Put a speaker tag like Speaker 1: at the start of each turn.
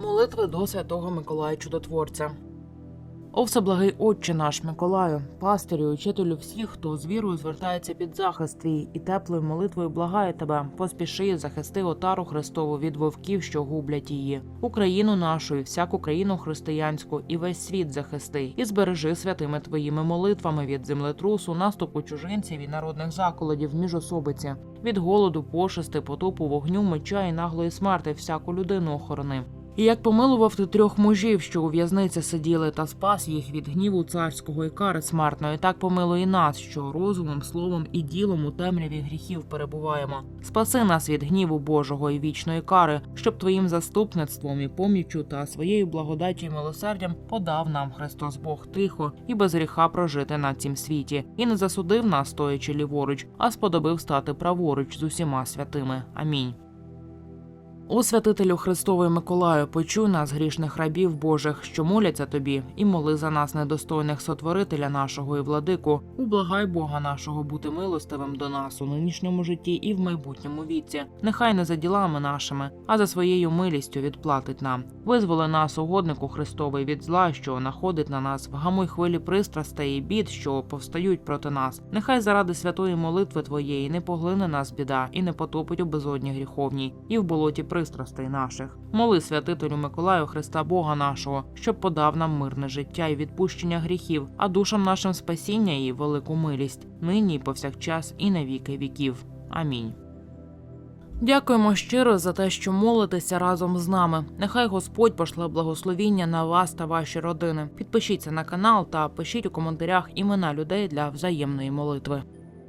Speaker 1: Молитви до святого Миколая Чудотворця. О всеблагий Отче наш Миколаю, пастирю, учителю всіх, хто з вірою звертається під захист твій і теплою молитвою благає тебе, поспіши захисти отару Христову від вовків, що гублять її, Україну нашу, і всяку країну християнську, і весь світ захисти, і збережи святими твоїми молитвами від землетрусу, наступу чужинців і народних заколотів міжособиці, від голоду, пошести, потопу, вогню, меча і наглої смерти всяку людину охорони. І як помилував ти трьох мужів, що у в'язниці сиділи, та спас їх від гніву царського і кари смертної, так помилуй нас, що розумом, словом і ділом у темряві гріхів перебуваємо. Спаси нас від гніву Божого і вічної кари, щоб твоїм заступництвом і поміччю та своєю благодаттю і милосердям подав нам Христос Бог тихо і без гріха прожити на цім світі, і не засудив нас, стоячи ліворуч, а сподобив стати праворуч з усіма святими. Амінь. О святителю Христовий Миколаю, почуй нас, грішних рабів Божих, що моляться тобі, і моли за нас недостойних сотворителя нашого і владику. Ублагай Бога нашого бути милостивим до нас у нинішньому житті і в майбутньому віці. Нехай не за ділами нашими, а за своєю милістю відплатить нам. Визволи нас, угоднику Христовий, від зла, що находить на нас, вгамуй хвилі пристрастей і бід, що повстають проти нас. Нехай заради святої молитви твоєї не поглине нас біда і не потопить у безодні гріховній, і в болоті пристрастей наших. Моли святителю Миколаю Христа Бога нашого, щоб подав нам мирне життя і відпущення гріхів, а душам нашим спасіння і велику милість, нині і повсякчас, і на віки віків. Амінь. Дякуємо щиро за те, що молитеся разом з нами. Нехай Господь пошле благословіння на вас та ваші родини. Підпишіться на канал та пишіть у коментарях імена людей для взаємної молитви.